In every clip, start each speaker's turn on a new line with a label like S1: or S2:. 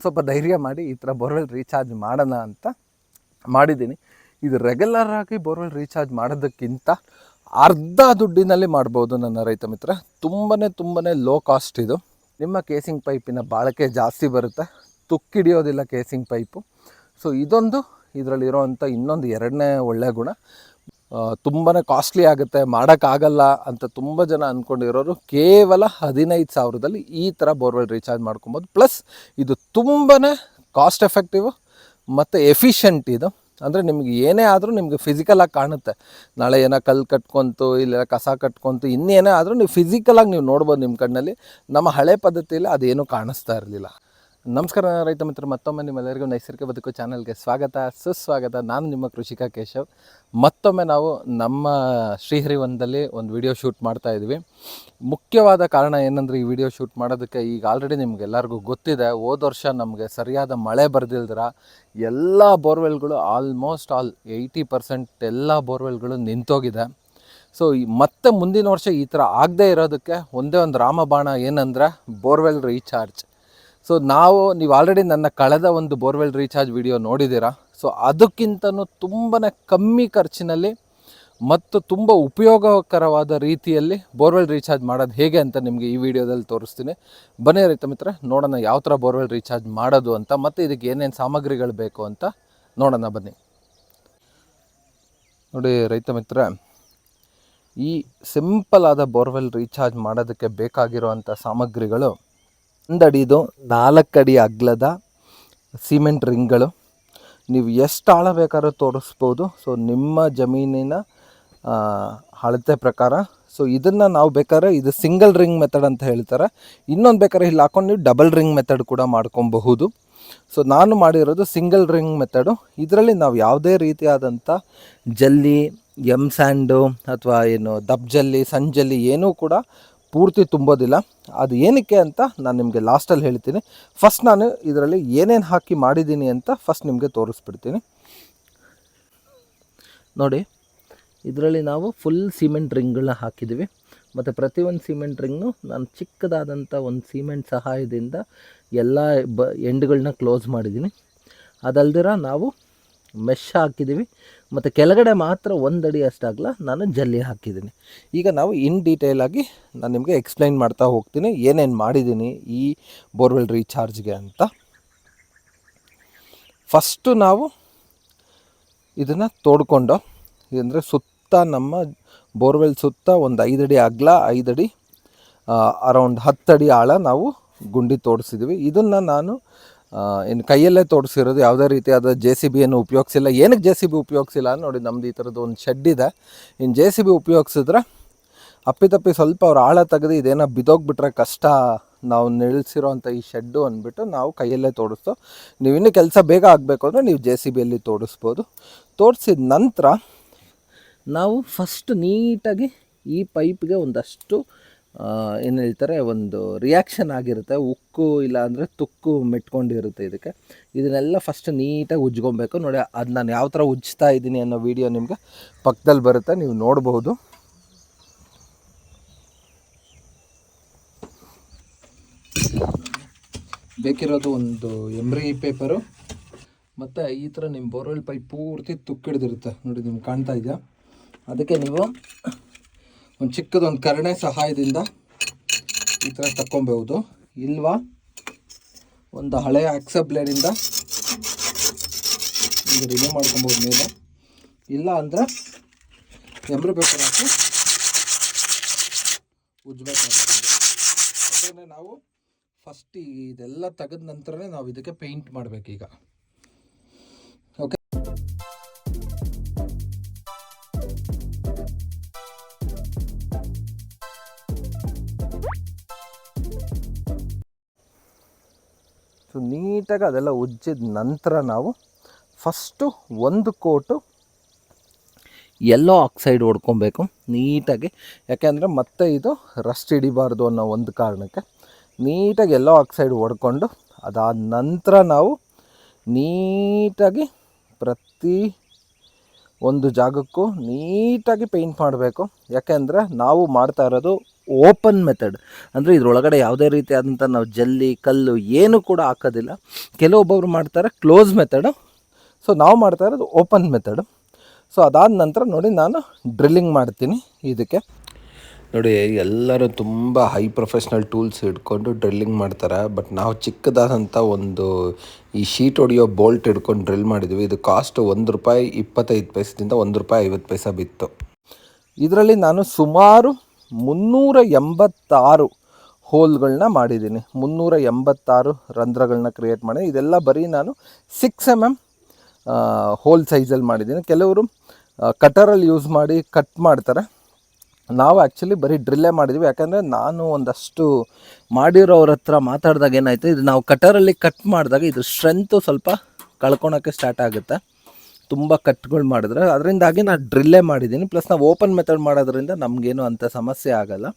S1: ಸ್ವಲ್ಪ ಧೈರ್ಯ ಮಾಡಿ ಈ ಥರ ಬೋರ್ವೆಲ್ ರೀಚಾರ್ಜ್ ಮಾಡೋಣ ಅಂತ ಮಾಡಿದ್ದೀನಿ. ಇದು ರೆಗ್ಯುಲರ್ ಆಗಿ ಬೋರ್ವೆಲ್ ರೀಚಾರ್ಜ್ ಮಾಡೋದಕ್ಕಿಂತ ಅರ್ಧ ದುಡ್ಡಿನಲ್ಲಿ ಮಾಡ್ಬೋದು ನನ್ನ ರೈತ ಮಿತ್ರ. ತುಂಬಾ ತುಂಬಾ ಲೋ ಕಾಸ್ಟ್ ಇದು. ನಿಮ್ಮ ಕೇಸಿಂಗ್ ಪೈಪಿನ ಬಾಳಿಕೆ ಜಾಸ್ತಿ ಬರುತ್ತೆ. ತುಕ್ಕಿಡಿಯೋದಿಲ್ಲ ಕೇಸಿಂಗ್ ಪೈಪು ಸೊ ಇದೊಂದು ಇದರಲ್ಲಿರೋವಂಥ ಇನ್ನೊಂದು ಎರಡನೇ ಒಳ್ಳೆಯ ಗುಣ. ತುಂಬಾ ಕಾಸ್ಟ್ಲಿ ಆಗುತ್ತೆ, ಮಾಡೋಕ್ಕಾಗಲ್ಲ ಅಂತ ತುಂಬ ಜನ ಅಂದ್ಕೊಂಡಿರೋರು ಕೇವಲ ಹದಿನೈದು ಸಾವಿರದಲ್ಲಿ ಈ ಥರ ಬೋರ್ವೆಲ್ ರೀಚಾರ್ಜ್ ಮಾಡ್ಕೊಬೋದು. ಪ್ಲಸ್ ಇದು ತುಂಬಾ ಕಾಸ್ಟ್ ಎಫೆಕ್ಟಿವ್ ಮತ್ತು ಎಫಿಷಿಯಂಟ್ ಇದು. ಅಂದರೆ ನಿಮಗೆ ಏನೇ ಆದರೂ ನಿಮಗೆ ಫಿಸಿಕಲಾಗಿ ಕಾಣುತ್ತೆ. ನಾಳೆ ಏನೋ ಕಲ್ಲು ಕಟ್ಕೊಂತು, ಇಲ್ಲ ಕಸ ಕಟ್ಕೊಂತು, ಇನ್ನೇನೇ ಆದರೂ ನೀವು ಫಿಸಿಕಲಾಗಿ ನೀವು ನೋಡ್ಬೋದು ನಿಮ್ಮ ಕಣ್ಣಲ್ಲಿ. ನಮ್ಮ ಹಳೆ ಪದ್ಧತಿಯಲ್ಲಿ ಅದೇನೂ ಕಾಣಿಸ್ತಾ ಇರಲಿಲ್ಲ. ನಮಸ್ಕಾರ ರೈತ ಮಿತ್ರ, ಮತ್ತೊಮ್ಮೆ ನಿಮ್ಮೆಲ್ಲರಿಗೂ ನೈಸರ್ಗಿಕ ಬದುಕು ಚಾನಲ್ಗೆ ಸ್ವಾಗತ. ಸುಸ್ವಾಗತ. ನಾನು ನಿಮ್ಮ ಕೃಷಿಕ ಕೇಶವ್. ಮತ್ತೊಮ್ಮೆ ನಾವು ನಮ್ಮ ಶ್ರೀಹರಿವನದಲ್ಲಿ ಒಂದು ವಿಡಿಯೋ ಶೂಟ್ ಮಾಡ್ತಾ ಇದ್ವಿ ಮುಖ್ಯವಾದ ಕಾರಣ ಏನಂದರೆ ಈ ವಿಡಿಯೋ ಶೂಟ್ ಮಾಡೋದಕ್ಕೆ ಈಗ ಆಲ್ರೆಡಿ ನಿಮಗೆಲ್ಲರಿಗೂ ಗೊತ್ತಿದೆ. ಹೋದ ವರ್ಷ ನಮಗೆ ಸರಿಯಾದ ಮಳೆ ಬರೆದಿಲ್ದ್ರ ಎಲ್ಲ ಬೋರ್ವೆಲ್ಗಳು ಆಲ್ಮೋಸ್ಟ್ ಆಲ್ ಏಯ್ಟಿ ಪರ್ಸೆಂಟ್ ಎಲ್ಲ ಬೋರ್ವೆಲ್ಗಳು ನಿಂತೋಗಿದೆ. ಸೊ ಮತ್ತೆ ಮುಂದಿನ ವರ್ಷ ಈ ಥರ ಆಗದೇ ಇರೋದಕ್ಕೆ ಒಂದೇ ಒಂದು ರಾಮಬಾಣ ಏನಂದರೆ ಬೋರ್ವೆಲ್ ರೀಚಾರ್ಜ್ ಸೊ ನಾವು, ನೀವು ಆಲ್ರೆಡಿ ನನ್ನ ಕಳೆದ ಒಂದು ಬೋರ್ವೆಲ್ ರೀಚಾರ್ಜ್ ವಿಡಿಯೋ ನೋಡಿದ್ದೀರಾ? ಸೊ ಅದಕ್ಕಿಂತನೂ ತುಂಬಾ ಕಮ್ಮಿ ಖರ್ಚಿನಲ್ಲಿ ಮತ್ತು ತುಂಬ ಉಪಯೋಗಕರವಾದ ರೀತಿಯಲ್ಲಿ ಬೋರ್ವೆಲ್ ರೀಚಾರ್ಜ್ ಮಾಡೋದು ಹೇಗೆ ಅಂತ ನಿಮಗೆ ಈ ವಿಡಿಯೋದಲ್ಲಿ ತೋರಿಸ್ತೀನಿ. ಬನ್ನಿ ರೈತ ಮಿತ್ರ, ನೋಡೋಣ ಯಾವ ಥರ ಬೋರ್ವೆಲ್ ರೀಚಾರ್ಜ್ ಮಾಡೋದು ಅಂತ, ಮತ್ತು ಇದಕ್ಕೆ ಏನೇನು ಸಾಮಗ್ರಿಗಳು ಬೇಕು ಅಂತ ನೋಡೋಣ ಬನ್ನಿ. ನೋಡಿ ರೈತ ಮಿತ್ರ, ಈ ಸಿಂಪಲ್ ಆದ ಬೋರ್ವೆಲ್ ರೀಚಾರ್ಜ್ ಮಾಡೋದಕ್ಕೆ ಬೇಕಾಗಿರುವಂಥ ಸಾಮಗ್ರಿಗಳು ಒಂದು ಅಡಿದು ನಾಲ್ಕು ಅಡಿ ಅಗ್ಲದ ಸಿಮೆಂಟ್ ರಿಂಗ್ಗಳು. ನೀವು ಎಷ್ಟು ಆಳ ಬೇಕಾದ್ರೂ ತೋರಿಸ್ಬೋದು. ಸೊ, ನಿಮ್ಮ ಜಮೀನಿನ ಅಳತೆ ಪ್ರಕಾರ. ಸೊ, ಇದನ್ನು ನಾವು ಬೇಕಾದ್ರೆ ಇದು ಸಿಂಗಲ್ ರಿಂಗ್ ಮೆಥಡ್ ಅಂತ ಹೇಳ್ತಾರೆ. ಇನ್ನೊಂದು ಬೇಕಾದ್ರೆ ಇಲ್ಲಿ ಹಾಕೊಂಡು ನೀವು ಡಬಲ್ ರಿಂಗ್ ಮೆಥಡ್ ಕೂಡ ಮಾಡ್ಕೊಬಹುದು. ಸೊ, ನಾನು ಮಾಡಿರೋದು ಸಿಂಗಲ್ ರಿಂಗ್ ಮೆಥಡು. ಇದರಲ್ಲಿ ನಾವು ಯಾವುದೇ ರೀತಿಯಾದಂಥ ಜಲ್ಲಿ, ಎಂ ಸ್ಯಾಂಡು, ಅಥವಾ ಏನು ದಬ್ ಜಲ್ಲಿ ಸಂಜಲ್ಲಿ ಜಲ್ಲಿ ಏನೂ ಕೂಡ ಪೂರ್ತಿ ತುಂಬೋದಿಲ್ಲ. ಅದು ಏನಕ್ಕೆ ಅಂತ ನಾನು ನಿಮಗೆ ಲಾಸ್ಟಲ್ಲಿ ಹೇಳ್ತೀನಿ. ಫಸ್ಟ್ ನಾನು ಇದರಲ್ಲಿ ಏನೇನು ಹಾಕಿ ಮಾಡಿದ್ದೀನಿ ಅಂತ ಫಸ್ಟ್ ನಿಮಗೆ ತೋರಿಸ್ಬಿಡ್ತೀನಿ. ನೋಡಿ, ಇದರಲ್ಲಿ ನಾವು ಫುಲ್ ಸಿಮೆಂಟ್ ರಿಂಗ್ಗಳನ್ನ ಹಾಕಿದ್ದೀವಿ ಮತ್ತು ಪ್ರತಿಯೊಂದು ಸಿಮೆಂಟ್ ರಿಂಗ್ನು ನಾನು ಚಿಕ್ಕದಾದಂಥ ಒಂದು ಸಿಮೆಂಟ್ ಸಹಾಯದಿಂದ ಎಲ್ಲ ಬ ಎಂಡ್ಗಳನ್ನ ಕ್ಲೋಸ್ ಮಾಡಿದ್ದೀನಿ ಅದಲ್ದಿರ ನಾವು ಮೆಶ್ ಹಾಕಿದ್ದೀವಿ ಮತ್ತು ಕೆಳಗಡೆ ಮಾತ್ರ ಒಂದು ಅಡಿ ಅಷ್ಟಾಗಲ್ಲ ನಾನು ಜಲ್ಲಿ ಹಾಕಿದ್ದೀನಿ ಈಗ ನಾವು ಇನ್ ಡೀಟೇಲಾಗಿ ನಾನು ನಿಮಗೆ ಎಕ್ಸ್ಪ್ಲೈನ್ ಮಾಡ್ತಾ ಹೋಗ್ತೀನಿ. ಏನೇನು ಮಾಡಿದ್ದೀನಿ ಈ ಬೋರ್ವೆಲ್ ರೀಚಾರ್ಜ್ಗೆ ಅಂತ. ಫಸ್ಟು ನಾವು ಇದನ್ನು ತೋಡ್ಕೊಂಡು, ಅಂದರೆ ಸುತ್ತ ನಮ್ಮ ಬೋರ್ವೆಲ್ ಸುತ್ತ ಒಂದು ಐದಡಿ ಅಗಲ ಐದಡಿ ಅರೌಂಡ್ ಹತ್ತಡಿ ಆಳ ನಾವು ಗುಂಡಿ ತೋಡಿಸಿದ್ವಿ. ಇದನ್ನು ನಾನು ಇನ್ನು ಕೈಯಲ್ಲೇ ತೋಡಿಸಿರೋದು ಯಾವುದೇ ರೀತಿಯಾದ ಜೆ ಸಿ ಬಿಯನ್ನು ಉಪಯೋಗಿಸಿಲ್ಲ. ಏನಕ್ಕೆ ಜೆ ಸಿ ಬಿ ಉಪಯೋಗಿಸಿಲ್ಲ ನೋಡಿ ನಮ್ಮದು ಈ ಥರದ್ದು ಒಂದು ಶೆಡ್ ಇದೆ. ಇನ್ನು ಜೆ ಸಿ ಬಿ ಉಪಯೋಗಿಸಿದ್ರೆ ಅಪ್ಪಿತಪ್ಪಿ ಸ್ವಲ್ಪ ಅವ್ರು ಆಳ ತೆಗೆದು ಇದೇನೋ ಬಿದ್ದೋಗ್ಬಿಟ್ರೆ ಕಷ್ಟ ನಾವು ನಿಲ್ಲಿಸಿರೋಂಥ ಈ ಶೆಡ್ಡು ಅಂದ್ಬಿಟ್ಟು ನಾವು ಕೈಯಲ್ಲೇ ತೋಡಿಸ್ತು ನೀವು ಇನ್ನೂ ಕೆಲಸ ಬೇಗ ಆಗಬೇಕು ಅಂದರೆ ನೀವು ಜೆ ಸಿ ಬಿಯಲ್ಲಿ ತೋಡಿಸ್ಬೋದು ತೋಡಿಸಿದ ನಂತರ ನಾವು ಫಸ್ಟ್ ನೀಟಾಗಿ ಈ ಪೈಪ್ಗೆ ಒಂದಷ್ಟು ಏನು ಹೇಳ್ತಾರೆ, ಒಂದು ರಿಯಾಕ್ಷನ್ ಆಗಿರುತ್ತೆ. ಉಕ್ಕು ಇಲ್ಲ ಅಂದರೆ ತುಕ್ಕು ಮೆಟ್ಕೊಂಡಿರುತ್ತೆ ಇದಕ್ಕೆ. ಇದನ್ನೆಲ್ಲ ಫಸ್ಟ್ ನೀಟಾಗಿ ಉಜ್ಕೊಬೇಕು ನೋಡಿ, ಅದು ನಾನು ಯಾವ ಥರ ಉಜ್ತಾ ಇದ್ದೀನಿ ಅನ್ನೋ ವಿಡಿಯೋ ನಿಮಗೆ ಪಕ್ಕದಲ್ಲಿ ಬರುತ್ತೆ. ನೀವು ನೋಡ್ಬೋದು. ಬೇಕಿರೋದು ಒಂದು ಎಮ್ರಿ ಪೇಪರು ಮತ್ತು ಈ ಥರ ನಿಮ್ಮ ಬೋರ್ವೆಲ್ ಪೈಪ್ ಪೂರ್ತಿ ತುಕ್ಕಿಡ್ದಿರುತ್ತೆ. ನೋಡಿ, ನಿಮ್ಗೆ ಕಾಣ್ತಾ ಇದೆಯಾ? ಅದಕ್ಕೆ ನೀವು ಒಂದು ಚಿಕ್ಕದೊಂದು ಕರಣೆ ಸಹಾಯದಿಂದ ಈ ಥರ ತಕ್ಕೊಬಹುದು ಇಲ್ವಾ? ಒಂದು ಹಳೆಯ ಬ್ಲೇಡಿಂದ ಇದು ರಿಮೂವ್ ಮಾಡ್ಕೊಬೋದು ಮೇಲೆ. ಇಲ್ಲ ಅಂದರೆ ಎಂಬ್ರ ಪೇಪರ್ ಹಾಕಿ ಉಜ್ಬೇಕಾಗುತ್ತೆ ಯಾಕಂದರೆ ನಾವು ಫಸ್ಟ್ ಇದೆಲ್ಲ ತೆಗೆದ ನಂತರನೇ ನಾವು ಇದಕ್ಕೆ ಪೇಂಟ್ ಮಾಡಬೇಕೀಗ. ನೀಟಾಗಿ ಅದೆಲ್ಲ ಉಜ್ಜಿದ ನಂತರ ನಾವು ಫಸ್ಟು ಒಂದು ಕೋಟು ಎಲ್ಲೋ ಆಕ್ಸೈಡ್ ಹೊಡ್ಕೊಬೇಕು ನೀಟಾಗಿ. ಯಾಕೆಂದರೆ ಮತ್ತೆ ಇದು ರಸ್ಟ್ ಹಿಡಿಬಾರ್ದು ಅನ್ನೋ ಒಂದು ಕಾರಣಕ್ಕೆ ನೀಟಾಗಿ ಎಲ್ಲೋ ಆಕ್ಸೈಡ್ ಹೊಡ್ಕೊಂಡು ಅದಾದ ನಂತರ ನಾವು ನೀಟಾಗಿ ಪ್ರತಿ ಒಂದು ಜಾಗಕ್ಕೂ ನೀಟಾಗಿ ಪೇಂಟ್ ಮಾಡಬೇಕು. ಯಾಕೆಂದರೆ ನಾವು ಮಾಡ್ತಾ ಇರೋದು ಓಪನ್ ಮೆಥಡ್. ಅಂದರೆ ಇದರೊಳಗಡೆ ಯಾವುದೇ ರೀತಿಯಾದಂಥ ನಾವು ಜಲ್ಲಿ, ಕಲ್ಲು ಏನು ಕೂಡ ಹಾಕೋದಿಲ್ಲ. ಕೆಲವೊಬ್ಬೊಬ್ರು ಮಾಡ್ತಾರೆ ಕ್ಲೋಸ್ ಮೆಥಡು. ಸೊ ನಾವು ಮಾಡ್ತಾ ಇರೋದು ಓಪನ್ ಮೆಥಡು. ಸೊ ಅದಾದ ನಂತರ ನೋಡಿ ನಾನು ಡ್ರಿಲ್ಲಿಂಗ್ ಮಾಡ್ತೀನಿ ಇದಕ್ಕೆ. ನೋಡಿ, ಎಲ್ಲರೂ ತುಂಬ ಹೈ ಪ್ರೊಫೆಷ್ನಲ್ ಟೂಲ್ಸ್ ಹಿಡ್ಕೊಂಡು ಡ್ರಿಲ್ಲಿಂಗ್ ಮಾಡ್ತಾರೆ. ಬಟ್ ನಾವು ಚಿಕ್ಕದಾದಂಥ ಒಂದು ಈ ಶೀಟ್ ಹೊಡಿಯೋ ಬೋಲ್ಟ್ ಹಿಡ್ಕೊಂಡು ಡ್ರಿಲ್ ಮಾಡಿದ್ವಿ. ಇದು ಕಾಸ್ಟ್ ಒಂದು ರೂಪಾಯಿ ಇಪ್ಪತ್ತೈದು ಪೈಸದಿಂದ ಒಂದು ರೂಪಾಯಿ ಐವತ್ತು ಪೈಸೆ ಬಿತ್ತು. ಇದರಲ್ಲಿ ನಾನು ಸುಮಾರು ಮುನ್ನೂರ ಎಂಬತ್ತಾರು ಹೋಲ್ಗಳನ್ನ ಮಾಡಿದ್ದೀನಿ. ಮುನ್ನೂರ ಎಂಬತ್ತಾರು ರಂಧ್ರಗಳನ್ನ ಕ್ರಿಯೇಟ್ ಮಾಡಿ. ಇದೆಲ್ಲ ಬರೀ ನಾನು ಸಿಕ್ಸ್ ಎಂ ಎಂ ಹೋಲ್ ಸೈಜಲ್ಲಿ ಮಾಡಿದ್ದೀನಿ. ಕೆಲವರು ಕಟರಲ್ಲಿ ಯೂಸ್ ಮಾಡಿ ಕಟ್ ಮಾಡ್ತಾರೆ. ನಾವು ಆ್ಯಕ್ಚುಲಿ ಬರೀ ಡ್ರಿಲ್ಲೇ ಮಾಡಿದ್ವಿ. ಯಾಕಂದರೆ ನಾನು ಒಂದಷ್ಟು ಮಾಡಿರೋರ ಹತ್ರ ಮಾತಾಡಿದಾಗ ಏನಾಯಿತು, ಇದು ನಾವು ಕಟರಲ್ಲಿ ಕಟ್ ಮಾಡಿದಾಗ ಇದು ಸ್ಟ್ರೆಂತು ಸ್ವಲ್ಪ ಕಳ್ಕೊಳಕ್ಕೆ ಸ್ಟಾರ್ಟ್ ಆಗುತ್ತೆ. ತುಂಬ ಕಟ್ಗಳು ಮಾಡಿದ್ರೆ, ಅದರಿಂದಾಗಿ ನಾನು ಡ್ರಿಲ್ಲೇ ಮಾಡಿದ್ದೀನಿ. ಪ್ಲಸ್ ನಾವು ಓಪನ್ ಮೆಥಡ್ ಮಾಡೋದ್ರಿಂದ ನಮಗೇನು ಅಂಥ ಸಮಸ್ಯೆ ಆಗೋಲ್ಲ.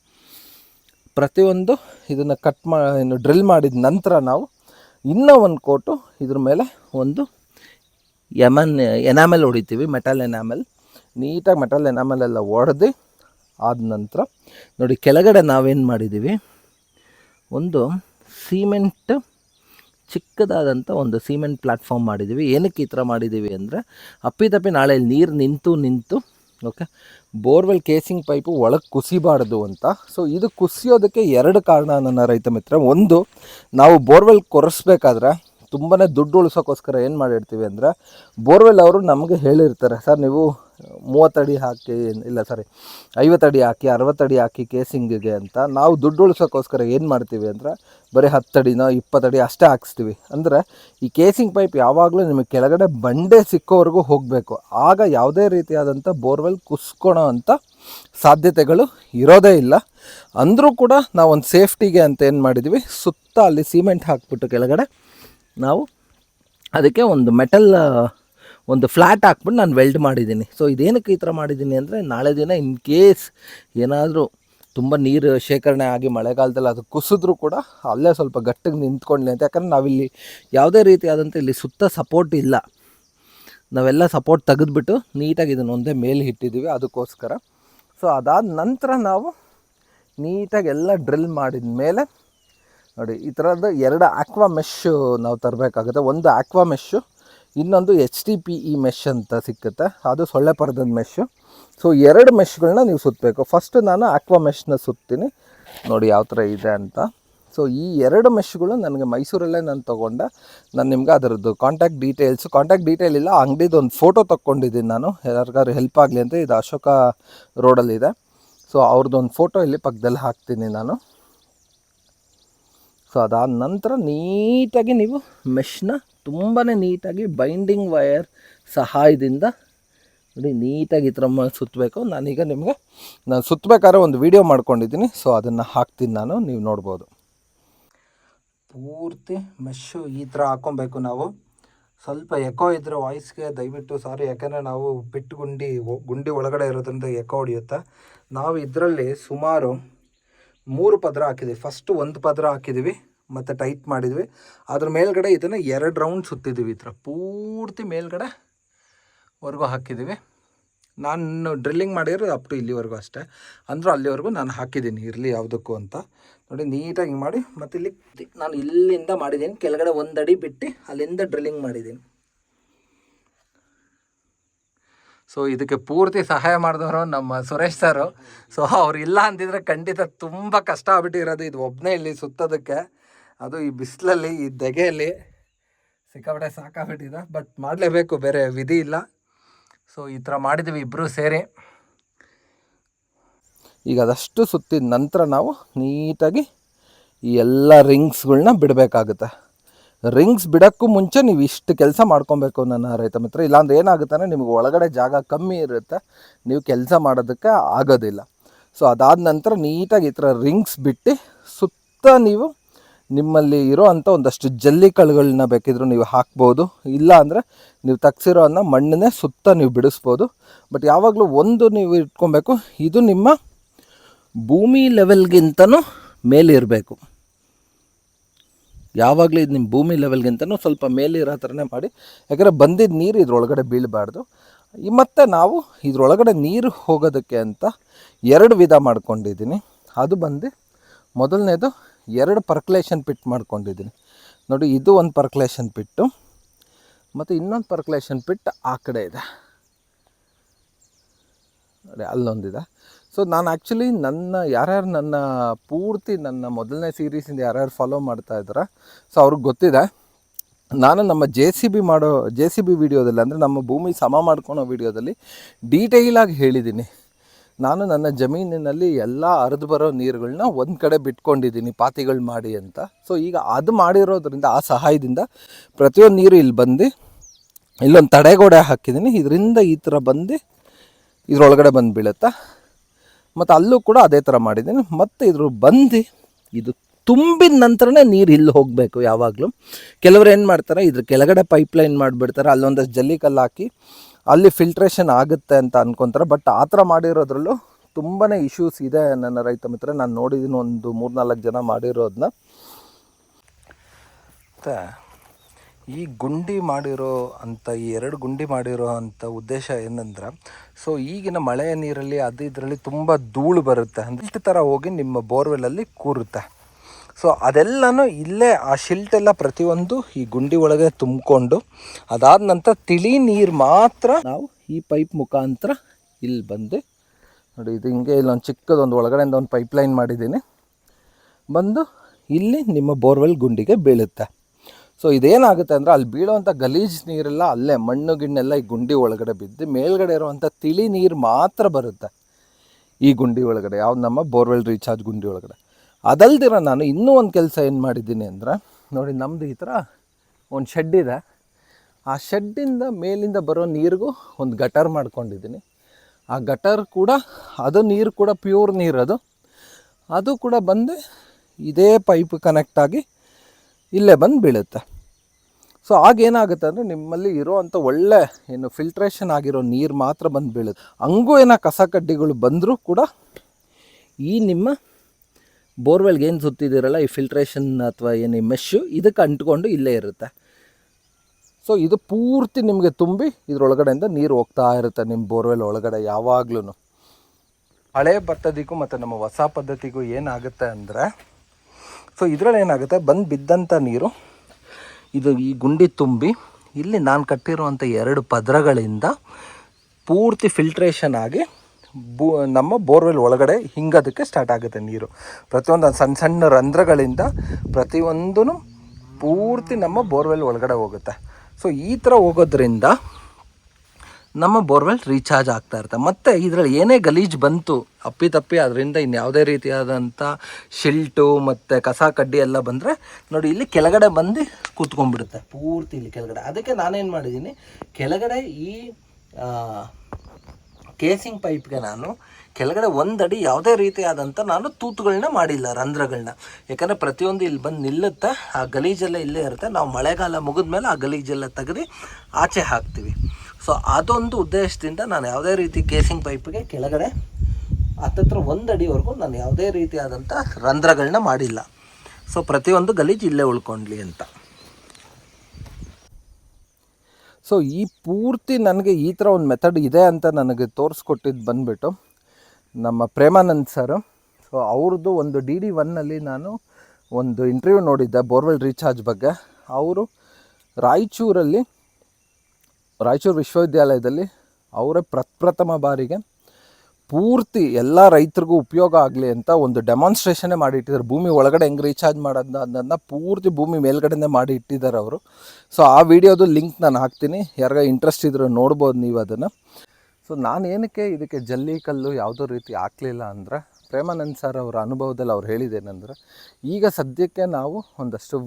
S1: ಪ್ರತಿಯೊಂದು ಇದನ್ನು ಕಟ್ ಮಾ, ಏನು ಡ್ರಿಲ್ ಮಾಡಿದ ನಂತರ ನಾವು ಇನ್ನೂ ಒಂದು ಕೋಟು ಇದ್ರ ಮೇಲೆ ಒಂದು ಎಮನ್, ಎನಾಮೆಲ್ ಹೊಡಿತೀವಿ, ಮೆಟಲ್ ಎನಾಮೆಲ್. ನೀಟಾಗಿ ಮೆಟಲ್ ಎನಾಮೆಲ್ ಎಲ್ಲ ಒಡೆದು ಆದ ನಂತರ ನೋಡಿ ಕೆಳಗಡೆ ನಾವೇನು ಮಾಡಿದ್ದೀವಿ ಒಂದು ಸಿಮೆಂಟ್ ಚಿಕ್ಕದಾದಂಥ ಒಂದು ಸಿಮೆಂಟ್ ಪ್ಲ್ಯಾಟ್ಫಾರ್ಮ್ ಮಾಡಿದ್ದೀವಿ. ಏನಕ್ಕೆ ಈ ಥರ ಮಾಡಿದ್ದೀವಿ ಅಂದರೆ ಅಪ್ಪಿತಪ್ಪಿ ನಾಳೆ ನೀರು ನಿಂತು ನಿಂತು, ಓಕೆ, ಬೋರ್ವೆಲ್ ಕೇಸಿಂಗ್ ಪೈಪು ಒಳಗೆ ಕುಸಿಬಾರ್ದು ಅಂತ. ಸೊ, ಇದು ಕುಸಿಯೋದಕ್ಕೆ ಎರಡು ಕಾರಣ ನನ್ನ ರೈತ ಮಿತ್ರ. ಒಂದು, ನಾವು ಬೋರ್ವೆಲ್ ಕೊರೆಸ್ಬೇಕಾದ್ರೆ ತುಂಬಾ ದುಡ್ಡು ಉಳಿಸೋಕ್ಕೋಸ್ಕರ ಏನು ಮಾಡಿರ್ತೀವಿ ಅಂದರೆ, ಬೋರ್ವೆಲ್ ಅವರು ನಮಗೆ ಹೇಳಿರ್ತಾರೆ, ಸರ್, ನೀವು ಮೂವತ್ತಡಿ ಹಾಕಿ, ಇಲ್ಲ ಸಾರಿ ಐವತ್ತಡಿ ಹಾಕಿ ಅರವತ್ತಡಿ ಹಾಕಿ ಕೇಸಿಂಗಿಗೆ ಅಂತ ನಾವು ದುಡ್ಡು ಉಳಿಸೋಕ್ಕೋಸ್ಕರ ಏನು ಮಾಡ್ತೀವಿ ಅಂದರೆ ಬರೀ ಹತ್ತಡಿನೋ ಇಪ್ಪತ್ತಡಿ ಅಷ್ಟೇ ಹಾಕ್ಸ್ತೀವಿ. ಅಂದರೆ ಈ ಕೇಸಿಂಗ್ ಪೈಪ್ ಯಾವಾಗಲೂ ನಿಮಗೆ ಕೆಳಗಡೆ ಬಂಡೆ ಸಿಕ್ಕೋವರೆಗೂ ಹೋಗಬೇಕು. ಆಗ ಯಾವುದೇ ರೀತಿಯಾದಂಥ ಬೋರ್ವೆಲ್ ಕುಸ್ಕೊಳೋ ಅಂಥ ಸಾಧ್ಯತೆಗಳು ಇರೋದೇ ಇಲ್ಲ. ಅಂದರೂ ಕೂಡ ನಾವು ಒಂದು ಸೇಫ್ಟಿಗೆ ಅಂತ ಏನು ಮಾಡಿದ್ವಿ, ಸುತ್ತ ಅಲ್ಲಿ ಸಿಮೆಂಟ್ ಹಾಕ್ಬಿಟ್ಟು ಕೆಳಗಡೆ ನಾವು ಅದಕ್ಕೆ ಒಂದು ಮೆಟಲ್ ಒಂದು ಫ್ಲ್ಯಾಟ್ ಹಾಕ್ಬಿಟ್ಟು ನಾನು ವೆಲ್ಡ್ ಮಾಡಿದ್ದೀನಿ. ಸೊ ಇದೇನಕ್ಕೆ ಈ ಥರ ಮಾಡಿದ್ದೀನಿ ಅಂದರೆ, ನಾಳೆ ದಿನ ಇನ್ ಕೇಸ್ ಏನಾದರೂ ತುಂಬ ನೀರು ಶೇಖರಣೆ ಆಗಿ ಮಳೆಗಾಲದಲ್ಲಿ ಅದು ಕುಸಿದ್ರೂ ಕೂಡ ಅಲ್ಲೇ ಸ್ವಲ್ಪ ಗಟ್ಟಿಗೆ ನಿಂತ್ಕೊಂಡ್ಲಿ ಅಂತ. ಯಾಕಂದರೆ ನಾವಿಲ್ಲಿ ಯಾವುದೇ ರೀತಿಯಾದಂಥ ಇಲ್ಲಿ ಸುತ್ತ ಸಪೋರ್ಟ್ ಇಲ್ಲ. ನಾವೆಲ್ಲ ಸಪೋರ್ಟ್ ತೆಗೆದುಬಿಟ್ಟು ನೀಟಾಗಿ ಇದನ್ನು ಒಂದೇ ಮೇಲೆ ಇಟ್ಟಿದ್ದೀವಿ ಅದಕ್ಕೋಸ್ಕರ. ಸೊ ಅದಾದ ನಂತರ ನಾವು ನೀಟಾಗಿ ಎಲ್ಲ ಡ್ರಿಲ್ ಮಾಡಿದ ಮೇಲೆ ನೋಡಿ, ಈ ಥರದ್ದು ಎರಡು ಆಕ್ವಾ ಮೆಶ್ಶು ನಾವು ತರಬೇಕಾಗುತ್ತೆ. ಒಂದು ಆಕ್ವಾ ಮೆಶ್ಶು ಇನ್ನೊಂದು H T P E mesh ಅಂತ ಸಿಕ್ಕುತ್ತೆ. ಅದು ಸೊಳ್ಳೆ ಪರದದ ಮೆಶ್ಶು ಸೊ ಎರಡು ಮೆಶ್ಗಳನ್ನ ನೀವು ಸುತ್ತಬೇಕು ಫಸ್ಟ್ ನಾನು ಆಕ್ವಾ ಮೆಶ್ನ ಸುತ್ತೀನಿ. ನೋಡಿ ಯಾವ ಥರ ಇದೆ ಅಂತ. ಸೊ ಈ ಎರಡು ಮೆಶ್ಗಳು ನನಗೆ ಮೈಸೂರಲ್ಲೇ ನಾನು ತೊಗೊಂಡೆ. ನಾನು ನಿಮ್ಗೆ ಅದರದ್ದು ಕಾಂಟ್ಯಾಕ್ಟ್ ಡೀಟೇಲ್ಸ್ ಕಾಂಟ್ಯಾಕ್ಟ್ ಡೀಟೇಲ್ ಇಲ್ಲ, ಅಂಗಡಿದು ಒಂದು ಫೋಟೋ ತೊಗೊಂಡಿದ್ದೀನಿ ನಾನು. ಯಾರಿಗಾದ್ರು ಹೆಲ್ಪ್ ಆಗಲಿ ಅಂತ ಇದು ಅಶೋಕ ರೋಡಲ್ಲಿದೆ ಸೊ ಅವ್ರದ್ದು ಒಂದು ಫೋಟೋ ಇಲ್ಲಿ ಪಕ್ಕದಲ್ಲಿ ಹಾಕ್ತೀನಿ ನಾನು. ಸೊ ಅದಾದ ನಂತರ ನೀಟಾಗಿ ನೀವು ಮೆಷ್ನ ತುಂಬಾ ನೀಟಾಗಿ ಬೈಂಡಿಂಗ್ ವಯರ್ ಸಹಾಯದಿಂದ ನೋಡಿ ನೀಟಾಗಿ ಈ ಥರ ಸುತ್ತಬೇಕು ನಾನೀಗ ನಿಮಗೆ, ನಾನು ಸುತ್ತಬೇಕಾದ್ರೆ ಒಂದು ವಿಡಿಯೋ ಮಾಡ್ಕೊಂಡಿದ್ದೀನಿ. ಸೊ ಅದನ್ನು ಹಾಕ್ತೀನಿ ನಾನು. ನೀವು ನೋಡ್ಬೋದು. ಪೂರ್ತಿ ಮೆಶ್ಶು ಈ ಥರ ಹಾಕ್ಕೊಬೇಕು ನಾವು. ಸ್ವಲ್ಪ ಎಕೋ ಇದ್ದರೆ ವಾಯ್ಸ್ಗೆ ದಯವಿಟ್ಟು ಸಾರಿ ಯಾಕಂದರೆ ನಾವು ಬಿಟ್ಟು ಗುಂಡಿ ಗುಂಡಿ ಒಳಗಡೆ ಇರೋದ್ರಿಂದ ಎಕೋ ಹೊಡೆಯುತ್ತೆ. ನಾವು ಇದರಲ್ಲಿ ಸುಮಾರು ಮೂರು ಪದರ ಹಾಕಿದ್ದೀವಿ ಫಸ್ಟ್ ಒಂದು ಪದರ ಹಾಕಿದ್ದೀವಿ ಮತ್ತು ಟೈಟ್ ಮಾಡಿದ್ವಿ. ಅದ್ರ ಮೇಲ್ಗಡೆ ಇದನ್ನು ಎರಡು ರೌಂಡ್ ಸುತ್ತಿದ್ದೀವಿ ಈ ಥರ. ಪೂರ್ತಿ ಮೇಲ್ಗಡೆ ವರೆಗೂ ಹಾಕಿದ್ದೀವಿ ನಾನು ಡ್ರಿಲ್ಲಿಂಗ್ ಮಾಡಿರೋದು ಅಪ್ ಟು ಇಲ್ಲಿವರೆಗೂ ಅಷ್ಟೇ. ಅಂದರೂ ಅಲ್ಲಿವರೆಗೂ ನಾನು ಹಾಕಿದ್ದೀನಿ, ಇರಲಿ ಯಾವುದಕ್ಕೂ ಅಂತ. ನೋಡಿ, ನೀಟಾಗಿ ಮಾಡಿ, ಮತ್ತು ಇಲ್ಲಿ ನಾನು ಇಲ್ಲಿಂದ ಮಾಡಿದ್ದೀನಿ. ಕೆಳಗಡೆ ಒಂದು ಅಡಿ ಬಿಟ್ಟು ಅಲ್ಲಿಂದ ಡ್ರಿಲ್ಲಿಂಗ್ ಮಾಡಿದ್ದೀನಿ. ಸೊ ಇದಕ್ಕೆ ಪೂರ್ತಿ ಸಹಾಯ ಮಾಡಿದವರು ನಮ್ಮ ಸುರೇಶ್ ಸರು ಸೊ ಅವ್ರು ಇಲ್ಲ ಅಂತಿದ್ರೆ ಖಂಡಿತ ತುಂಬ ಕಷ್ಟ ಆಗ್ಬಿಟ್ಟಿರೋದು. ಇದು ಒಬ್ಬನೇ ಇಲ್ಲಿ ಸುತ್ತೋದಕ್ಕೆ. ಅದು ಈ ಬಿಸಿಲಲ್ಲಿ, ಈ ದೆಗೆಯಲ್ಲಿ ಸಿಕ್ಕಾಪಟ್ಟೆ ಸಾಕಾಗ್ಬಿಟ್ಟಿದೆ. ಬಟ್ ಮಾಡಲೇಬೇಕು, ಬೇರೆ ವಿಧಿ ಇಲ್ಲ. ಸೊ ಈ ಥರ ಮಾಡಿದ್ವಿ ಇಬ್ಬರೂ ಸೇರಿ. ಈಗ ಅದಷ್ಟು ಸುತ್ತಿದ ನಂತರ ನಾವು ನೀಟಾಗಿ ಈ ಎಲ್ಲ ರಿಂಗ್ಸ್ಗಳನ್ನ ಬಿಡಬೇಕಾಗುತ್ತೆ. ರಿಂಗ್ಸ್ ಬಿಡೋಕ್ಕೂ ಮುಂಚೆ ನೀವು ಇಷ್ಟು ಕೆಲಸ ಮಾಡ್ಕೊಬೇಕು ನನ್ನ ರೈತ ಮಿತ್ರ. ಇಲ್ಲಾಂದ್ರೆ ಏನಾಗುತ್ತೆ ನಿಮಗೆ ಒಳಗಡೆ ಜಾಗ ಕಮ್ಮಿ ಇರುತ್ತೆ. ನೀವು ಕೆಲಸ ಮಾಡೋದಕ್ಕೆ ಆಗೋದಿಲ್ಲ. ಸೊ ಅದಾದ ನಂತರ ನೀಟಾಗಿ ಈ ಥರ ರಿಂಗ್ಸ್ ಬಿಟ್ಟು ಸುತ್ತ ನೀವು ನಿಮ್ಮಲ್ಲಿ ಇರೋ ಅಂಥ ಒಂದಷ್ಟು ಜಲ್ಲಿ ಕಳುಗಳನ್ನ ಬೇಕಿದ್ರೂ ನೀವು ಹಾಕ್ಬೋದು. ಇಲ್ಲ ಅಂದರೆ ನೀವು ತಗ್ಸಿರೋ ಅನ್ನ ಮಣ್ಣನ್ನೇ ಸುತ್ತ ನೀವು ಬಿಡಿಸ್ಬೋದು. ಬಟ್ ಯಾವಾಗಲೂ ಒಂದು ನೀವು ಇಟ್ಕೊಬೇಕು, ಇದು ನಿಮ್ಮ ಭೂಮಿ ಲೆವೆಲ್ಗಿಂತನೂ ಮೇಲಿರಬೇಕು. ಯಾವಾಗಲೂ ಇದು ನಿಮ್ಮ ಭೂಮಿ ಲೆವೆಲ್ಗಿಂತನೂ ಸ್ವಲ್ಪ ಮೇಲಿರೋ ಥರನೇ ಮಾಡಿ. ಯಾಕಂದರೆ ಬಂದಿದ್ದ ನೀರು ಇದ್ರೊಳಗಡೆ ಬೀಳಬಾರ್ದು. ಮತ್ತು ನಾವು ಇದರೊಳಗಡೆ ನೀರು ಹೋಗೋದಕ್ಕೆ ಅಂತ ಎರಡು ವಿಧ ಮಾಡ್ಕೊಂಡಿದ್ದೀನಿ. ಅದು ಬಂದು ಮೊದಲನೇದು ಎರಡು ಪರ್ಕ್ಲೇಷನ್ ಪಿಟ್ ಮಾಡ್ಕೊಂಡಿದ್ದೀನಿ. ನೋಡಿ, ಇದು ಒಂದು ಪರ್ಕ್ಲೇಷನ್ ಪಿಟ್ಟು ಮತ್ತು ಇನ್ನೊಂದು ಪರ್ಕ್ಲೇಷನ್ ಪಿಟ್ ಆ ಕಡೆ ಇದೆ. ಅಲ್ಲೊಂದಿದೆ. ಸೊ ನಾನು ಆ್ಯಕ್ಚುಲಿ ನನ್ನ, ಯಾರ್ಯಾರು ನನ್ನ ಪೂರ್ತಿ ನನ್ನ ಮೊದಲನೇ ಸೀರೀಸಿಂದ ಯಾರ್ಯಾರು ಫಾಲೋ ಮಾಡ್ತಾ ಇದ್ದಾರೆ ಸೊ ಅವ್ರಿಗೆ ಗೊತ್ತಿದೆ. ನಾನು ನಮ್ಮ ಜೆ ಸಿ ಬಿ ಮಾಡೋ ಜೆ ಸಿ ಬಿ ವಿಡಿಯೋದಲ್ಲಿ ಅಂದರೆ ನಮ್ಮ ಭೂಮಿ ಸಮ ಮಾಡ್ಕೊಳೋ ವಿಡಿಯೋದಲ್ಲಿ ಡೀಟೇಲಾಗಿ ಹೇಳಿದ್ದೀನಿ ನಾನು ನನ್ನ ಜಮೀನಿನಲ್ಲಿ ಎಲ್ಲ ಹರಿದು ಬರೋ ನೀರುಗಳನ್ನ ಒಂದು ಕಡೆ ಬಿಟ್ಕೊಂಡಿದ್ದೀನಿ ಪಾತಿಗಳು ಮಾಡಿ ಅಂತ. ಸೊ ಈಗ ಅದು ಮಾಡಿರೋದ್ರಿಂದ, ಆ ಸಹಾಯದಿಂದ ಪ್ರತಿಯೊಂದು ನೀರು ಇಲ್ಲಿ ಬಂದು, ಇಲ್ಲೊಂದು ತಡೆಗೋಡೆ ಹಾಕಿದ್ದೀನಿ ಇದರಿಂದ ಈ ಥರ ಬಂದು, ಇದರೊಳಗಡೆ ಬಂದು ಬೀಳುತ್ತಾ? ಮತ್ತು ಅಲ್ಲೂ ಕೂಡ ಅದೇ ಥರ ಮಾಡಿದ್ದೀನಿ. ಮತ್ತು ಇದ್ರ ಬಂದು ಇದು ತುಂಬಿದ ನಂತರನೇ ನೀರು ಇಲ್ಲಿ ಹೋಗಬೇಕು ಯಾವಾಗಲೂ. ಕೆಲವರು ಏನು ಮಾಡ್ತಾರೆ, ಇದ್ರ ಕೆಳಗಡೆ ಪೈಪ್ಲೈನ್ ಮಾಡಿಬಿಡ್ತಾರೆ, ಅಲ್ಲೊಂದಷ್ಟು ಜಲ್ಲಿ ಕಲ್ಲು ಹಾಕಿ ಅಲ್ಲಿ ಫಿಲ್ಟ್ರೇಷನ್ ಆಗುತ್ತೆ ಅಂತ ಅನ್ಕೊತಾರೆ. ಬಟ್ ಆ ಥರ ಮಾಡಿರೋದ್ರಲ್ಲೂ ತುಂಬಾ ಇಶ್ಯೂಸ್ ಇದೆ ನನ್ನ ರೈತ ಮಿತ್ರ ನಾನು ನೋಡಿದ್ದೀನಿ ಒಂದು ಮೂರ್ನಾಲ್ಕು ಜನ ಮಾಡಿರೋದನ್ನ ಮತ್ತು ಈ ಗುಂಡಿ ಮಾಡಿರೋ ಅಂಥ ಈ ಎರಡು ಗುಂಡಿ ಮಾಡಿರೋ ಅಂಥ ಉದ್ದೇಶ ಏನಂದ್ರೆ ಸೊ ಈಗಿನ ಮಳೆಯ ನೀರಲ್ಲಿ, ಅದು ಇದರಲ್ಲಿ ತುಂಬ ಧೂಳು ಬರುತ್ತೆ. ಇಷ್ಟು ಥರ ಹೋಗಿ ನಿಮ್ಮ ಬೋರ್ವೆಲಲ್ಲಿ ಕೂರುತ್ತೆ. ಸೊ ಅದೆಲ್ಲನೂ ಇಲ್ಲೇ ಆ ಶಿಲ್ಟೆಲ್ಲ ಪ್ರತಿಯೊಂದು ಈ ಗುಂಡಿ ಒಳಗೆ ತುಂಬಿಕೊಂಡು, ಅದಾದ ನಂತರ ತಿಳಿ ನೀರು ಮಾತ್ರ ನಾವು ಈ ಪೈಪ್ ಮುಖಾಂತರ ಇಲ್ಲಿ ಬಂದು, ನೋಡಿ ಇದು ಹಿಂಗೆ ಇಲ್ಲೊಂದು ಚಿಕ್ಕದೊಂದು ಒಳಗಡೆಯಿಂದ ಒಂದು ಪೈಪ್ ಲೈನ್ ಮಾಡಿದ್ದೀನಿ. ಬಂದು ಇಲ್ಲಿ ನಿಮ್ಮ ಬೋರ್ವೆಲ್ ಗುಂಡಿಗೆ ಬೀಳುತ್ತೆ. ಸೊ ಇದೇನಾಗುತ್ತೆ ಅಂದರೆ ಅಲ್ಲಿ ಬೀಳೋವಂಥ ಗಲೀಜು ನೀರೆಲ್ಲ ಅಲ್ಲೇ ಮಣ್ಣು, ಗಿಣ್ಣೆಲ್ಲ ಈ ಗುಂಡಿ ಒಳಗಡೆ ಬಿದ್ದು ಮೇಲ್ಗಡೆ ಇರುವಂಥ ತಿಳಿ ನೀರು ಮಾತ್ರ ಬರುತ್ತೆ ಈ ಗುಂಡಿ ಒಳಗಡೆ, ಯಾವ್ದು ನಮ್ಮ ಬೋರ್ವೆಲ್ ರೀಚಾರ್ಜ್ ಗುಂಡಿ ಒಳಗಡೆ. ಅದಲ್ದಿರ ನಾನು ಇನ್ನೂ ಒಂದು ಕೆಲಸ ಏನು ಮಾಡಿದ್ದೀನಿ ಅಂದರೆ, ನೋಡಿ ನಮ್ಮದು ಈ ಥರ ಒಂದು ಶೆಡ್ ಇದೆ. ಆ ಶೆಡ್ಡಿಂದ ಮೇಲಿಂದ ಬರೋ ನೀರಿಗೂ ಒಂದು ಗಟರ್ ಮಾಡ್ಕೊಂಡಿದ್ದೀನಿ. ಆ ಗಟರ್ ಕೂಡ, ಅದು ನೀರು ಕೂಡ ಪ್ಯೂರ್ ನೀರು ಅದು. ಅದು ಕೂಡ ಬಂದು ಇದೇ ಪೈಪ್ ಕನೆಕ್ಟ್ ಆಗಿ ಇಲ್ಲೇ ಬಂದು ಬೀಳುತ್ತೆ. ಸೊ ಆಗೇನಾಗುತ್ತೆ ಅಂದರೆ ನಿಮ್ಮಲ್ಲಿ ಇರೋವಂಥ ಒಳ್ಳೆ ಏನು ಫಿಲ್ಟ್ರೇಷನ್ ಆಗಿರೋ ನೀರು ಮಾತ್ರ ಬಂದು ಬೀಳುತ್ತೆ. ಹಂಗೂ ಏನೋ ಕಸ ಕಡ್ಡಿಗಳು ಬಂದರೂ ಕೂಡ ಈ ನಿಮ್ಮ ಬೋರ್ವೆಲ್ಗೆ ಏನು ಸುತ್ತಿದ್ದೀರಲ್ಲ, ಈ ಫಿಲ್ಟ್ರೇಷನ್ ಅಥವಾ ಏನು ಈ ಮೆಶ್ಶು ಇದಕ್ಕೆ ಅಂಟ್ಕೊಂಡು ಇಲ್ಲೇ ಇರುತ್ತೆ. ಸೊ ಇದು ಪೂರ್ತಿ ನಿಮಗೆ ತುಂಬಿ ಇದ್ರೊಳಗಡೆಯಿಂದ ನೀರು ಹೋಗ್ತಾ ಇರುತ್ತೆ ನಿಮ್ಮ ಬೋರ್ವೆಲ್ ಒಳಗಡೆ ಯಾವಾಗ್ಲೂ ಹಳೆ ಪದ್ಧತಿಗೂ ಮತ್ತು ನಮ್ಮ ಹೊಸ ಪದ್ಧತಿಗೂ ಏನಾಗುತ್ತೆ ಅಂದರೆ ಸೊ ಇದರಲ್ಲಿ ಏನಾಗುತ್ತೆ? ಬಂದು ಬಿದ್ದಂಥ ನೀರು, ಇದು ಈ ಗುಂಡಿ ತುಂಬಿ, ಇಲ್ಲಿ ನಾನು ಕಟ್ಟಿರುವಂಥ ಎರಡು ಪದರಗಳಿಂದ ಪೂರ್ತಿ ಫಿಲ್ಟ್ರೇಷನ್ ಆಗಿ ಬೂ ನಮ್ಮ ಬೋರ್ವೆಲ್ ಒಳಗಡೆ ಹಿಂಗೋದಕ್ಕೆ ಸ್ಟಾರ್ಟ್ ಆಗುತ್ತೆ ನೀರು. ಪ್ರತಿಯೊಂದು ಸಣ್ಣ ಸಣ್ಣ ರಂಧ್ರಗಳಿಂದ ಪ್ರತಿಯೊಂದೂ ಪೂರ್ತಿ ನಮ್ಮ ಬೋರ್ವೆಲ್ ಒಳಗಡೆ ಹೋಗುತ್ತೆ. ಸೊ ಈ ಥರ ಹೋಗೋದ್ರಿಂದ ನಮ್ಮ ಬೋರ್ವೆಲ್ ರೀಚಾರ್ಜ್ ಆಗ್ತಾ ಇರುತ್ತೆ. ಮತ್ತು ಇದರಲ್ಲಿ ಏನೇ ಗಲೀಜು ಬಂತು, ಅಪ್ಪಿ ತಪ್ಪಿ ಅದರಿಂದ ಇನ್ಯಾವುದೇ ರೀತಿಯಾದಂಥ ಶಿಲ್ಟು ಮತ್ತು ಕಸ ಕಡ್ಡಿ ಎಲ್ಲ ಬಂದರೆ ನೋಡಿ ಇಲ್ಲಿ ಕೆಳಗಡೆ ಬಂದು ಕೂತ್ಕೊಂಡ್ಬಿಡುತ್ತೆ. ಪೂರ್ತಿ ಇಲ್ಲಿ ಕೆಳಗಡೆ. ಅದಕ್ಕೆ ನಾನೇನು ಮಾಡಿದ್ದೀನಿ, ಕೆಳಗಡೆ ಈ ಕೇಸಿಂಗ್ ಪೈಪ್ಗೆ ನಾನು ಕೆಳಗಡೆ ಒಂದಡಿ ಯಾವುದೇ ರೀತಿಯಾದಂಥ ನಾನು ತೂತುಗಳನ್ನ ಮಾಡಿಲ್ಲ ರಂಧ್ರಗಳನ್ನ ಯಾಕಂದರೆ ಪ್ರತಿಯೊಂದು ಇಲ್ಲಿ ಬಂದು ನಿಲ್ಲುತ್ತೆ, ಆ ಗಲೀಜೆಲ್ಲ ಇಲ್ಲೇ ಇರುತ್ತೆ. ನಾವು ಮಳೆಗಾಲ ಮುಗಿದ್ಮೇಲೆ ಆ ಗಲೀಜೆಲ್ಲ ತೆಗೆದು ಆಚೆ ಹಾಕ್ತೀವಿ. ಸೊ ಅದೊಂದು ಉದ್ದೇಶದಿಂದ ನಾನು ಯಾವುದೇ ರೀತಿ ಕೇಸಿಂಗ್ ಪೈಪ್ಗೆ ಕೆಳಗಡೆ ಹತ್ತತ್ರ ಒಂದು ಅಡಿವರೆಗೂ ನಾನು ಯಾವುದೇ ರೀತಿಯಾದಂಥ ರಂಧ್ರಗಳನ್ನ ಮಾಡಿಲ್ಲ. ಸೊ ಪ್ರತಿಯೊಂದು ಗಲೀಜು ಇಲ್ಲೇ ಉಳ್ಕೊಂಡ್ಲಿ ಅಂತ. ಸೊ ಈ ಪೂರ್ತಿ ನನಗೆ ಈ ಥರ ಒಂದು ಮೆಥಡ್ ಇದೆ ಅಂತ ನನಗೆ ತೋರಿಸ್ಕೊಟ್ಟಿದ್ದು ಬಂದುಬಿಟ್ಟು ನಮ್ಮ ಪ್ರೇಮಾನಂದ್ ಸರ್ ಸೊ ಅವ್ರದ್ದು ಒಂದು ಡಿ ಡಿ ಒನ್ನಲ್ಲಿ ನಾನು ಒಂದು ಇಂಟರ್ವ್ಯೂ ನೋಡಿದ್ದೆ ಬೋರ್ವೆಲ್ ರೀಚಾರ್ಜ್ ಬಗ್ಗೆ. ಅವರು ರಾಯಚೂರಲ್ಲಿ ರಾಯಚೂರು ವಿಶ್ವವಿದ್ಯಾಲಯದಲ್ಲಿ ಅವರೇ ಪ್ರಪ್ರಥಮ ಬಾರಿಗೆ ಪೂರ್ತಿ ಎಲ್ಲ ರೈತರಿಗೂ ಉಪಯೋಗ ಆಗಲಿ ಅಂತ ಒಂದು ಡೆಮಾನ್ಸ್ಟ್ರೇಷನ್ನೇ ಮಾಡಿ ಇಟ್ಟಿದ್ದಾರೆ ಭೂಮಿ ಒಳಗಡೆ ಹೆಂಗೆ ರೀಚಾರ್ಜ್ ಮಾಡೋದು ಅನ್ನೋದನ್ನ ಪೂರ್ತಿ ಭೂಮಿ ಮೇಲ್ಗಡೆನೇ ಮಾಡಿ ಇಟ್ಟಿದ್ದಾರೆ ಅವರು. ಸೊ ಆ ವಿಡಿಯೋದು ಲಿಂಕ್ ನಾನು ಹಾಕ್ತೀನಿ. ಯಾರಿಗ ಇಂಟ್ರೆಸ್ಟ್ ಇದ್ರೆ ನೋಡ್ಬೋದು ನೀವು ಅದನ್ನು. ಸೊ ನಾನು ಏನಕ್ಕೆ ಇದಕ್ಕೆ ಜಲ್ಲಿ ಕಲ್ಲು ಯಾವುದೋ ರೀತಿ ಹಾಕಲಿಲ್ಲ ಅಂದರೆ ಪ್ರೇಮಾನಂದ್ ಸರ್ ಅವರ ಅನುಭವದಲ್ಲಿ ಅವ್ರು ಹೇಳಿದ್ದೇನೆಂದರೆ, ಈಗ ಸದ್ಯಕ್ಕೆ ನಾವು ಒಂದಷ್ಟು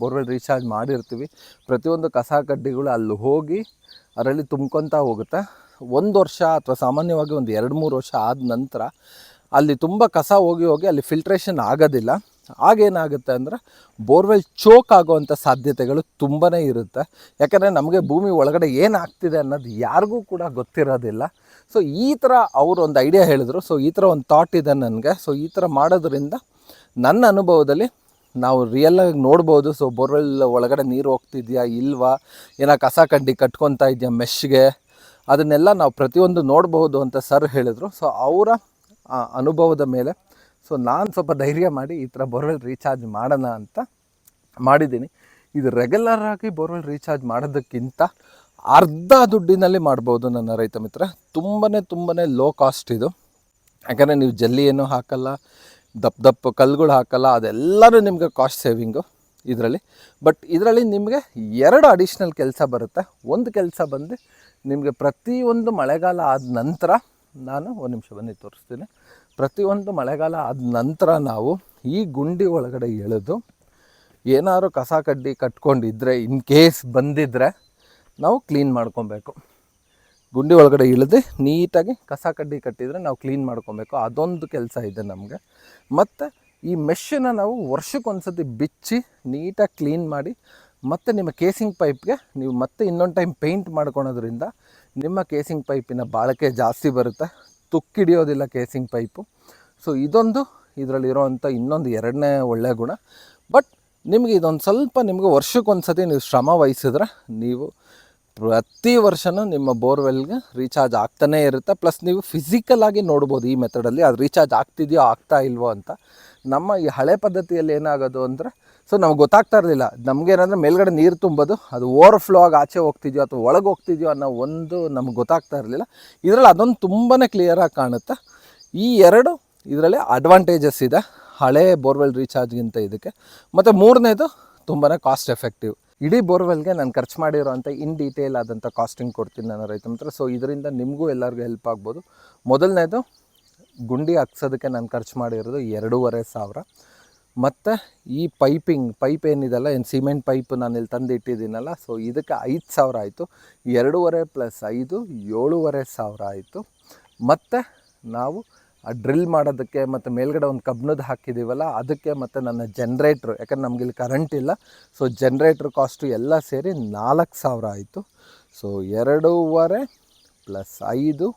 S1: ಬೋರ್ವೆಲ್ ರೀಚಾರ್ಜ್ ಮಾಡಿರ್ತೀವಿ. ಪ್ರತಿಯೊಂದು ಕಸ ಕಡ್ಡಿಗಳು ಅಲ್ಲಿ ಹೋಗಿ ಅದರಲ್ಲಿ ತುಂಬ್ಕೊತಾ ಹೋಗುತ್ತೆ. ಒಂದು ವರ್ಷ ಅಥವಾ ಸಾಮಾನ್ಯವಾಗಿ ಒಂದು ಎರಡು ಮೂರು ವರ್ಷ ಆದ ನಂತರ ಅಲ್ಲಿ ತುಂಬ ಕಸ ಹೋಗಿ ಹೋಗಿ ಅಲ್ಲಿ ಫಿಲ್ಟ್ರೇಷನ್ ಆಗೋದಿಲ್ಲ. ಆಗೇನಾಗುತ್ತೆ ಅಂದರೆ ಬೋರ್ವೆಲ್ ಚೋಕ್ ಆಗುವಂಥ ಸಾಧ್ಯತೆಗಳು ತುಂಬಾ ಇರುತ್ತೆ. ಯಾಕಂದರೆ ನಮಗೆ ಭೂಮಿ ಒಳಗಡೆ ಏನಾಗ್ತಿದೆ ಅನ್ನೋದು ಯಾರಿಗೂ ಕೂಡ ಗೊತ್ತಿರೋದಿಲ್ಲ. ಸೊ ಈ ಥರ ಅವರು ಒಂದು ಐಡಿಯಾ ಹೇಳಿದರು. ಸೊ ಈ ಥರ ಒಂದು ಥಾಟ್ ಇದೆ ನನಗೆ. ಸೊ ಈ ಥರ ಮಾಡೋದ್ರಿಂದ ನನ್ನ ಅನುಭವದಲ್ಲಿ ನಾವು ರಿಯಲ್ಲಾಗಿ ನೋಡ್ಬೋದು. ಸೊ ಬೋರ್ವೆಲ್ ಒಳಗಡೆ ನೀರು ಹೋಗ್ತಿದ್ಯಾ ಇಲ್ವಾ? ಏನೋ ಕಸ ಕಡ್ಡಿ ಕಟ್ಕೊತಾ ಇದೆಯಾ ಮೆಶ್ಗೆ? ಅದನ್ನೆಲ್ಲ ನಾವು ಪ್ರತಿಯೊಂದು ನೋಡಬಹುದು ಅಂತ ಸರ್ ಹೇಳಿದರು. ಸೊ ಅವರ ಅನುಭವದ ಮೇಲೆ ಸೊ ನಾನು ಸ್ವಲ್ಪ ಧೈರ್ಯ ಮಾಡಿ ಈ ಥರ ಬೋರ್ವೆಲ್ ರೀಚಾರ್ಜ್ ಮಾಡೋಣ ಅಂತ ಮಾಡಿದ್ದೀನಿ. ಇದು ರೆಗ್ಯುಲರಾಗಿ ಬೋರ್ವೆಲ್ ರೀಚಾರ್ಜ್ ಮಾಡೋದಕ್ಕಿಂತ ಅರ್ಧ ದುಡ್ಡಿನಲ್ಲಿ ಮಾಡ್ಬೋದು ನನ್ನ ರೈತ ಮಿತ್ರ. ತುಂಬಾ ತುಂಬಾ ಲೋ ಕಾಸ್ಟ್ ಇದು. ಯಾಕಂದರೆ ನೀವು ಜಲ್ಲಿ ಏನೂ ಹಾಕಲ್ಲ, ದಪ್ಪ ದಪ್ಪ ಕಲ್ಲುಗಳು ಹಾಕಲ್ಲ, ಅದೆಲ್ಲನೂ ನಿಮಗೆ ಕಾಸ್ಟ್ ಸೇವಿಂಗು ಇದರಲ್ಲಿ. ಬಟ್ ಇದರಲ್ಲಿ ನಿಮಗೆ ಎರಡು ಅಡಿಷ್ನಲ್ ಕೆಲಸ ಬರುತ್ತೆ. ಒಂದು ಕೆಲಸ ಬಂದು ನಿಮಗೆ ಪ್ರತಿಯೊಂದು ಮಳೆಗಾಲ ಆದ ನಂತರ ನಾನು ಒಂದು ನಿಮಿಷ ಬನ್ನಿ ತೋರಿಸ್ತೀನಿ. ಪ್ರತಿಯೊಂದು ಮಳೆಗಾಲ ಆದ ನಂತರ ನಾವು ಈ ಗುಂಡಿ ಒಳಗಡೆ ಎಳೆದು ಏನಾದ್ರು ಕಸ ಕಡ್ಡಿ ಕಟ್ಕೊಂಡಿದ್ರೆ ಇನ್ ಕೇಸ್ ಬಂದಿದ್ದರೆ ನಾವು ಕ್ಲೀನ್ ಮಾಡ್ಕೊಬೇಕು. ಗುಂಡಿ ಒಳಗಡೆ ಇಳಿದು ನೀಟಾಗಿ ಕಸ ಕಡ್ಡಿ ಕಟ್ಟಿದರೆ ನಾವು ಕ್ಲೀನ್ ಮಾಡ್ಕೊಬೇಕು. ಅದೊಂದು ಕೆಲಸ ಇದೆ ನಮಗೆ. ಮತ್ತು ಈ ಮೆಷನ್ನ ನಾವು ವರ್ಷಕ್ಕೊಂದ್ಸತಿ ಬಿಚ್ಚಿ ನೀಟಾಗಿ ಕ್ಲೀನ್ ಮಾಡಿ ಮತ್ತು ನಿಮ್ಮ ಕೇಸಿಂಗ್ ಪೈಪ್ಗೆ ನೀವು ಮತ್ತೆ ಇನ್ನೊಂದು ಟೈಮ್ ಪೇಂಟ್ ಮಾಡ್ಕೊಳೋದ್ರಿಂದ ನಿಮ್ಮ ಕೇಸಿಂಗ್ ಪೈಪಿನ ಬಾಳಿಕೆ ಜಾಸ್ತಿ ಬರುತ್ತೆ. ತುಕ್ಕಿಡಿಯೋದಿಲ್ಲ ಕೇಸಿಂಗ್ ಪೈಪು. ಸೊ ಇದೊಂದು ಇದರಲ್ಲಿರೋವಂಥ ಇನ್ನೊಂದು ಎರಡನೇ ಒಳ್ಳೆಯ ಗುಣ. ಬಟ್ ನಿಮಗೆ ಇದೊಂದು ಸ್ವಲ್ಪ ನಿಮಗೆ ವರ್ಷಕ್ಕೊಂದ್ಸತಿ ನೀವು ಶ್ರಮ ವಹಿಸಿದ್ರೆ ನೀವು ಪ್ರತಿ ವರ್ಷವೂ ನಿಮ್ಮ ಬೋರ್ವೆಲ್ಗೆ ರೀಚಾರ್ಜ್ ಆಗ್ತಾನೇ ಇರುತ್ತೆ. ಪ್ಲಸ್ ನೀವು ಫಿಸಿಕಲ್ ಆಗಿ ನೋಡ್ಬೋದು ಈ ಮೆಥಡಲ್ಲಿ ಅದು ರೀಚಾರ್ಜ್ ಆಗ್ತಿದೆಯೋ ಆಗ್ತಾ ಇಲ್ವೋ ಅಂತ. ನಮ್ಮ ಈ ಹಳೆ ಪದ್ಧತಿಯಲ್ಲಿ ಏನಾಗೋದು ಅಂದರೆ ಸೊ ನಮ್ಗೆ ಗೊತ್ತಾಗ್ತಾ ಇರಲಿಲ್ಲ. ನಮಗೇನಂದ್ರೆ ಮೇಲ್ಗಡೆ ನೀರು ತುಂಬೋದು, ಅದು ಓವರ್ ಫ್ಲೋ ಆಗಿ ಆಚೆ ಹೋಗ್ತಿದ್ಯೋ ಅಥವಾ ಒಳಗೆ ಹೋಗ್ತಿದ್ಯೋ ಅನ್ನೋ ಒಂದು ನಮ್ಗೆ ಗೊತ್ತಾಗ್ತಾ ಇರಲಿಲ್ಲ. ಇದರಲ್ಲಿ ಅದೊಂದು ತುಂಬಾ ಕ್ಲಿಯರಾಗಿ ಕಾಣುತ್ತೆ. ಈ ಎರಡು ಇದರಲ್ಲಿ ಅಡ್ವಾಂಟೇಜಸ್ ಇದೆ, ಹಳೆ ಬೋರ್ವೆಲ್ ರೀಚಾರ್ಜ್ಗಿಂತ ಇದಕ್ಕೆ. ಮತ್ತು ಮೂರನೇದು ತುಂಬಾ ಕಾಸ್ಟ್ ಎಫೆಕ್ಟಿವ್ ಇಡೀ ಬೋರ್ವೆಲ್ಗೆ ನಾನು ಖರ್ಚು ಮಾಡಿರೋಂಥ ಇನ್ ಡೀಟೇಲ್ ಆದಂಥ ಕಾಸ್ಟಿಂಗ್ ಕೊಡ್ತೀನಿ ನಾನು ರೈತ ಮಿತ್ರ. ಸೊ ಇದರಿಂದ ನಿಮಗೂ ಎಲ್ಲರಿಗೂ ಹೆಲ್ಪ್ ಆಗ್ಬೋದು. ಮೊದಲನೇದು ಗುಂಡಿ ಹಾಕ್ಸೋದಕ್ಕೆ ನಾನು ಖರ್ಚು ಮಾಡಿರೋದು ಎರಡೂವರೆ ಸಾವಿರ. ಮತ್ತು ಈ ಪೈಪಿಂಗ್, ಪೈಪ್ ಏನಿದೆಲ್ಲ, ಏನು ಸಿಮೆಂಟ್ ಪೈಪ್ ನಾನು ಇಲ್ಲಿ ತಂದು ಇಟ್ಟಿದ್ದೀನಲ್ಲ ಸೊ ಇದಕ್ಕೆ ಐದು ಸಾವಿರ ಆಯಿತು. ಎರಡೂವರೆ ಪ್ಲಸ್ ಐದು, ಏಳೂವರೆ ಸಾವಿರ ಆಯಿತು. ಮತ್ತು ನಾವು ಆ ಡ್ರಿಲ್ ಮಾಡೋದಕ್ಕೆ ಮತ್ತು ಮೇಲ್ಗಡೆ ಒಂದು ಕಬ್ಣದ ಹಾಕಿದ್ದೀವಲ್ಲ, ಅದಕ್ಕೆ ಮತ್ತು ನನ್ನ ಜನ್ರೇಟ್ರು ಯಾಕಂದ್ರೆ ನಮ್ಗೆ ಇಲ್ಲಿ ಕರೆಂಟ್ ಇಲ್ಲ. ಸೊ ಜನ್ರೇಟ್ರ್ ಕಾಸ್ಟು ಎಲ್ಲ ಸೇರಿ ನಾಲ್ಕು ಸಾವಿರ ಆಯಿತು. ಸೊ ಎರಡೂವರೆ ಪ್ಲಸ್ ಐದು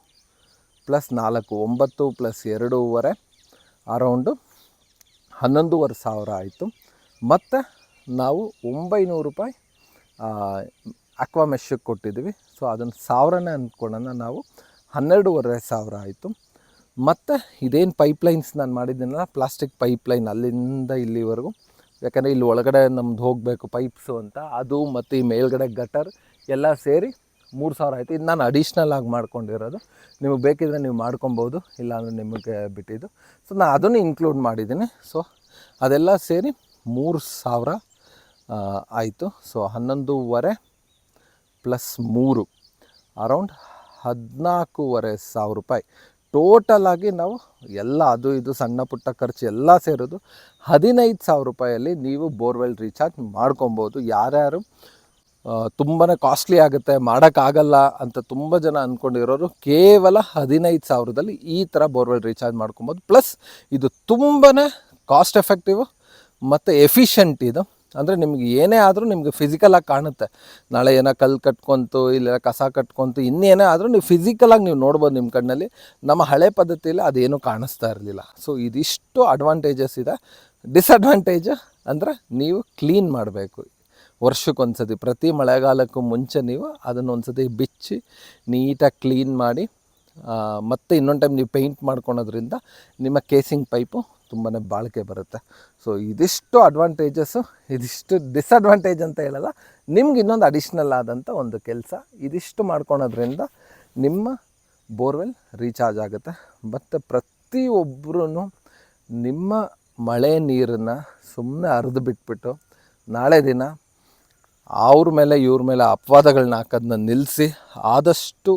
S1: ಪ್ಲಸ್ ನಾಲ್ಕು, ಒಂಬತ್ತು ಪ್ಲಸ್ ಎರಡೂವರೆ ಅರೌಂಡು ಹನ್ನೊಂದೂವರೆ ಸಾವಿರ ಆಯಿತು. ಮತ್ತು ನಾವು ಒಂಬೈನೂರು ರೂಪಾಯಿ ಅಕ್ವಾಮೆಶಕ್ಕೆ ಕೊಟ್ಟಿದ್ವಿ ಸೊ ಅದನ್ನು ಸಾವಿರನೇ ಅಂದ್ಕೊಳ್ಳೋಣ ನಾವು ಹನ್ನೆರಡೂವರೆ ಸಾವಿರ ಆಯಿತು. ಮತ್ತು ಇದೇನು ಪೈಪ್ಲೈನ್ಸ್ ನಾನು ಮಾಡಿದ್ದೀನಲ್ಲ ಪ್ಲಾಸ್ಟಿಕ್ ಪೈಪ್ಲೈನ್ ಅಲ್ಲಿಂದ ಇಲ್ಲಿವರೆಗೂ. ಯಾಕಂದರೆ ಇಲ್ಲಿ ಒಳಗಡೆ ನಮ್ದು ಹೋಗಬೇಕು ಪೈಪ್ಸು ಅಂತ, ಅದು ಮತ್ತು ಈ ಮೇಲ್ಗಡೆ ಗಟರ್ ಎಲ್ಲ ಸೇರಿ ಮೂರು ಸಾವಿರ ಆಯಿತು. ಇದು ನಾನು ಅಡಿಷ್ನಲ್ ಆಗಿ ಮಾಡ್ಕೊಂಡಿರೋದು. ನಿಮಗೆ ಬೇಕಿದ್ರೆ ನೀವು ಮಾಡ್ಕೊಬೋದು, ಇಲ್ಲಾಂದರೆ ನಿಮಗೆ ಬಿಟ್ಟಿದ್ದು. ಸೊ ನಾನು ಅದನ್ನು ಇನ್ಕ್ಲೂಡ್ ಮಾಡಿದ್ದೀನಿ. ಸೊ ಅದೆಲ್ಲ ಸೇರಿ ಮೂರು ಸಾವಿರ ಆಯಿತು. ಸೊ ಹನ್ನೊಂದೂವರೆ ಪ್ಲಸ್ ಮೂರು ಅರೌಂಡ್ ಹದಿನಾಲ್ಕೂವರೆ ಸಾವಿರ ರೂಪಾಯಿ. ಟೋಟಲ್ ಆಗಿ ನಾವು ಎಲ್ಲ ಅದು ಇದು ಸಣ್ಣ ಪುಟ್ಟ ಖರ್ಚು ಎಲ್ಲ ಸೇರೋದು ಹದಿನೈದು ಸಾವಿರ ರೂಪಾಯಲ್ಲಿ ನೀವು ಬೋರ್ವೆಲ್ ರೀಚಾರ್ಜ್ ಮಾಡ್ಕೊಬೋದು. ಯಾರ್ಯಾರು ತುಂಬಾ ಕಾಸ್ಟ್ಲಿ ಆಗುತ್ತೆ, ಮಾಡೋಕ್ಕಾಗಲ್ಲ ಅಂತ ತುಂಬ ಜನ ಅಂದ್ಕೊಂಡಿರೋರು ಕೇವಲ ಹದಿನೈದು ಸಾವಿರದಲ್ಲಿ ಈ ಥರ ಬೋರ್ವೆಲ್ ರೀಚಾರ್ಜ್ ಮಾಡ್ಕೊಬೋದು. ಪ್ಲಸ್ ಇದು ತುಂಬಾ ಕಾಸ್ಟ್ ಎಫೆಕ್ಟಿವ್ ಮತ್ತು ಎಫಿಷಿಯಂಟ್ ಇದು. ಅಂದರೆ ನಿಮ್ಗೆ ಏನೇ ಆದರೂ ನಿಮಗೆ ಫಿಸಿಕಲಾಗಿ ಕಾಣುತ್ತೆ. ನಾಳೆ ಏನೋ ಕಲ್ಲು ಕಟ್ಕೊಂತು ಇಲ್ಲ ಕಸ ಕಟ್ಕೊಂತು ಇನ್ನೇನೇ ಆದರೂ ನೀವು ಫಿಸಿಕಲಾಗಿ ನೀವು ನೋಡ್ಬೋದು ನಿಮ್ಮ ಕಣ್ಣಲ್ಲಿ. ನಮ್ಮ ಹಳೆ ಪದ್ಧತಿಯಲ್ಲಿ ಅದೇನು ಕಾಣಿಸ್ತಾ ಇರಲಿಲ್ಲ. ಸೊ ಇದಿಷ್ಟು ಅಡ್ವಾಂಟೇಜಸ್ ಇದೆ. ಡಿಸ್ಅಡ್ವಾಂಟೇಜ್ ಅಂದರೆ ನೀವು ಕ್ಲೀನ್ ಮಾಡಬೇಕು. ವರ್ಷಕ್ಕೊಂದ್ಸತಿ, ಪ್ರತಿ ಮಳೆಗಾಲಕ್ಕೂ ಮುಂಚೆ ನೀವು ಅದನ್ನು ಒಂದ್ಸತಿ ಬಿಚ್ಚಿ ನೀಟಾಗಿ ಕ್ಲೀನ್ ಮಾಡಿ ಮತ್ತು ಮತ್ತೆ ಇನ್ನೊಂದು ಟೈಮ್ ನೀವು ಪೇಂಟ್ ಮಾಡ್ಕೊಳೋದ್ರಿಂದ ನಿಮ್ಮ ಕೇಸಿಂಗ್ ಪೈಪು ತುಂಬಾ ಬಾಳಿಕೆ ಬರುತ್ತೆ. ಸೊ ಇದಿಷ್ಟು ಅಡ್ವಾಂಟೇಜಸ್ಸು ಇದಿಷ್ಟು ಡಿಸ್ಅಡ್ವಾಂಟೇಜ್ ಅಂತ ಹೇಳಲ್ಲ, ನಿಮ್ಗೆ ಇನ್ನೊಂದು ಅಡಿಷ್ನಲ್ ಆದಂಥ ಒಂದು ಕೆಲಸ. ಇದಿಷ್ಟು ಮಾಡ್ಕೊಳೋದ್ರಿಂದ ನಿಮ್ಮ ಬೋರ್ವೆಲ್ ರೀಚಾರ್ಜ್ ಆಗುತ್ತೆ. ಮತ್ತು ಪ್ರತಿಯೊಬ್ಬರೂ ನಿಮ್ಮ ಮಳೆ ನೀರನ್ನು ಸುಮ್ಮನೆ ಅರ್ದು ಬಿಟ್ಬಿಟ್ಟು ನಾಳೆ ದಿನ ಅವ್ರ ಮೇಲೆ, ಇವ್ರ ಮೇಲೆ ಅಪವಾದಗಳನ್ನ ಹಾಕೋದನ್ನ ನಿಲ್ಲಿಸಿ ಆದಷ್ಟು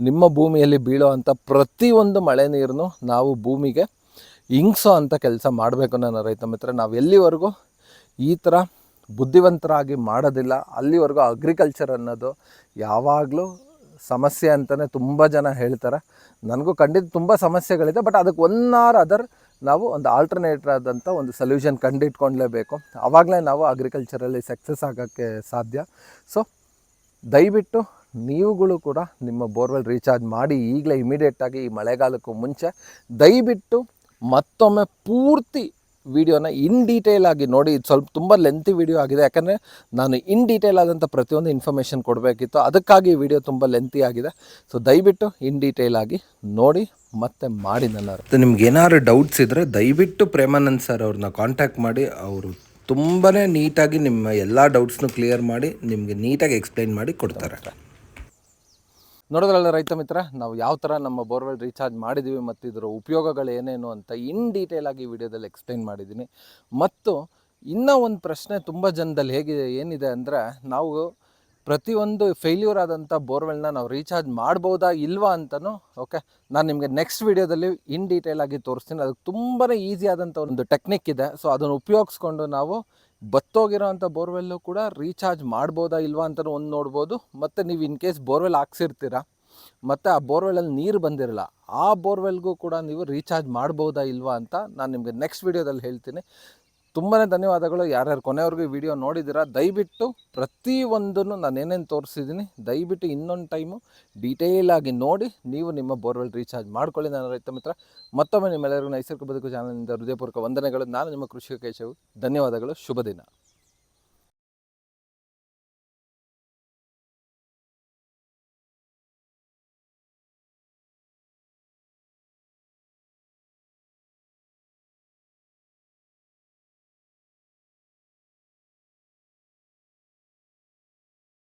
S1: ನಿಮ್ಮ ಭೂಮಿಯಲ್ಲಿ ಬೀಳೋ ಅಂಥ ಪ್ರತಿಯೊಂದು ಮಳೆ ನೀರನ್ನು ನಾವು ಭೂಮಿಗೆ ಹಿಂಗ್ಸೋ ಅಂಥ ಕೆಲಸ ಮಾಡಬೇಕು ನನ್ನ ರೈತ ಮಿತ್ರ. ನಾವು ಎಲ್ಲಿವರೆಗೂ ಈ ಥರ ಬುದ್ಧಿವಂತರಾಗಿ ಮಾಡೋದಿಲ್ಲ. ಅಲ್ಲಿವರೆಗೂ ಅಗ್ರಿಕಲ್ಚರ್ ಅನ್ನೋದು ಯಾವಾಗಲೂ ಸಮಸ್ಯೆ ಅಂತಲೇ ತುಂಬ ಜನ ಹೇಳ್ತಾರೆ. ನನಗೂ ಖಂಡಿತ ತುಂಬ ಸಮಸ್ಯೆಗಳಿದೆ ಬಟ್ ಅದಕ್ಕೆ ಒನ್ ಆರ್ ಅದರ್ ನಾವು ಒಂದು ಆಲ್ಟರ್ನೇಟರ್ ಆದಂಥ ಒಂದು ಸೊಲ್ಯೂಷನ್ ಕಂಡಿಟ್ಕೊಳ್ಲೇಬೇಕು ಆವಾಗಲೇ ನಾವು ಅಗ್ರಿಕಲ್ಚರಲ್ಲಿ ಸಕ್ಸಸ್ ಆಗೋಕ್ಕೆ ಸಾಧ್ಯ. ಸೊ ದಯವಿಟ್ಟು ನೀವುಗಳು ಕೂಡ ನಿಮ್ಮ ಬೋರ್ವೆಲ್ ರೀಚಾರ್ಜ್ ಮಾಡಿ ಈಗಲೇ ಇಮಿಡಿಯೇಟಾಗಿ ಈ ಮಳೆಗಾಲಕ್ಕೂ ಮುಂಚೆ ದಯವಿಟ್ಟು ಮತ್ತೊಮ್ಮೆ ಪೂರ್ತಿ ವಿಡಿಯೋನ ಇನ್ ಡೀಟೇಲ್ ಆಗಿ ನೋಡಿ. ಇದು ಸ್ವಲ್ಪ ತುಂಬ ಲೆಂತಿ ವಿಡಿಯೋ ಆಗಿದೆ. ಯಾಕಂದರೆ ನಾನು ಇನ್ ಡೀಟೇಲ್ ಆದಂಥ ಪ್ರತಿಯೊಂದು ಇನ್ಫಾರ್ಮೇಷನ್ ಕೊಡಬೇಕಿತ್ತು. ಅದಕ್ಕಾಗಿ ವಿಡಿಯೋ ತುಂಬ ಲೆಂತಿ ಆಗಿದೆ. ಸೊ ದಯವಿಟ್ಟು ಇನ್ ಡೀಟೇಲ್ ಆಗಿ ನೋಡಿ, ಮತ್ತೆ ಮಾಡಿ ನನ್ನ ನಿಮ್ಗೆ ಏನಾದ್ರು ಡೌಟ್ಸ್ ಇದ್ದರೆ ದಯವಿಟ್ಟು ಪ್ರೇಮಾನಂದ್ ಸರ್ ಅವ್ರನ್ನ ಕಾಂಟ್ಯಾಕ್ಟ್ ಮಾಡಿ. ಅವರು ತುಂಬಾ ನೀಟಾಗಿ ನಿಮ್ಮ ಎಲ್ಲ ಡೌಟ್ಸ್ನು ಕ್ಲಿಯರ್ ಮಾಡಿ, ನಿಮಗೆ ನೀಟಾಗಿ ಎಕ್ಸ್ಪ್ಲೈನ್ ಮಾಡಿ ಕೊಡ್ತಾರೆ. ನೋಡೋದ್ರಲ್ಲ ರೈತ ಮಿತ್ರ, ನಾವು ಯಾವ ಥರ ನಮ್ಮ ಬೋರ್ವೆಲ್ ರೀಚಾರ್ಜ್ ಮಾಡಿದ್ದೀವಿ ಮತ್ತು ಇದರ ಉಪಯೋಗಗಳು ಏನೇನು ಅಂತ ಇನ್ ಡೀಟೇಲ್ ಆಗಿ ವಿಡಿಯೋದಲ್ಲಿ ಎಕ್ಸ್ಪ್ಲೈನ್ ಮಾಡಿದ್ದೀನಿ. ಮತ್ತು ಇನ್ನೂ ಒಂದು ಪ್ರಶ್ನೆ ತುಂಬ ಜನದಲ್ಲಿ ಹೇಗಿದೆ ಏನಿದೆ ಅಂದರೆ ನಾವು ಪ್ರತಿಯೊಂದು ಫೇಲ್ಯೂರ್ ಆದಂಥ ಬೋರ್ವೆಲ್ನ ನಾವು ರೀಚಾರ್ಜ್ ಮಾಡ್ಬೋದಾ ಇಲ್ವಾ ಅಂತಲೂ ಓಕೆ ನಾನು ನಿಮಗೆ ನೆಕ್ಸ್ಟ್ ವಿಡಿಯೋದಲ್ಲಿ ಇನ್ ಡೀಟೇಲ್ ಆಗಿ ತೋರಿಸ್ತೀನಿ. ಅದಕ್ಕೆ ತುಂಬಾ ಈಸಿ ಆದಂಥ ಒಂದು ಟೆಕ್ನಿಕ್ ಇದೆ. ಸೊ ಅದನ್ನು ಉಪಯೋಗಿಸ್ಕೊಂಡು ನಾವು ಬತ್ತೋಗಿರೋ ಅಂಥ ಬೋರ್ವೆಲ್ಲು ಕೂಡ ರೀಚಾರ್ಜ್ ಮಾಡ್ಬೋದಾ ಇಲ್ವಾ ಅಂತಲೂ ಒಂದು ನೋಡ್ಬೋದು. ಮತ್ತು ನೀವು ಇನ್ ಕೇಸ್ ಬೋರ್ವೆಲ್ ಹಾಕ್ಸಿರ್ತೀರ, ಮತ್ತು ಆ ಬೋರ್ವೆಲಲ್ಲಿ ನೀರು ಬಂದಿರಲ್ಲ, ಆ ಬೋರ್ವೆಲ್ಗೂ ಕೂಡ ನೀವು ರೀಚಾರ್ಜ್ ಮಾಡ್ಬೋದಾ ಇಲ್ವಾ ಅಂತ ನಾನು ನಿಮಗೆ ನೆಕ್ಸ್ಟ್ ವೀಡಿಯೋದಲ್ಲಿ ಹೇಳ್ತೀನಿ. ತುಂಬಾ ಧನ್ಯವಾದಗಳು. ಯಾರ್ಯಾರು ಕೊನೆವರೆಗೂ ವಿಡಿಯೋ ನೋಡಿದ್ದೀರಾ, ದಯವಿಟ್ಟು ಪ್ರತಿಯೊಂದನ್ನು ನಾನು ಏನೇನು ತೋರಿಸಿದ್ದೀನಿ, ದಯವಿಟ್ಟು ಇನ್ನೊಂದು ಟೈಮು ಡೀಟೇಲಾಗಿ ನೋಡಿ, ನೀವು ನಿಮ್ಮ ಬೋರ್ವೆಲ್ ರೀಚಾರ್ಜ್ ಮಾಡ್ಕೊಳ್ಳಿ ನನ್ನ ರೈತ ಮಿತ್ರ. ಮತ್ತೊಮ್ಮೆ ನಿಮ್ಮೆಲ್ಲರಿಗೂ ನೈಸರ್ಗಿಕ ಬದುಕು ಚಾನಲ್ನಿಂದ ಹೃದಯಪೂರ್ವಕ ವಂದನೆಗಳು. ನಾನು ನಿಮ್ಮ ಕೃಷಿ ಕೇಶವು. ಧನ್ಯವಾದಗಳು. ಶುಭ ದಿನ.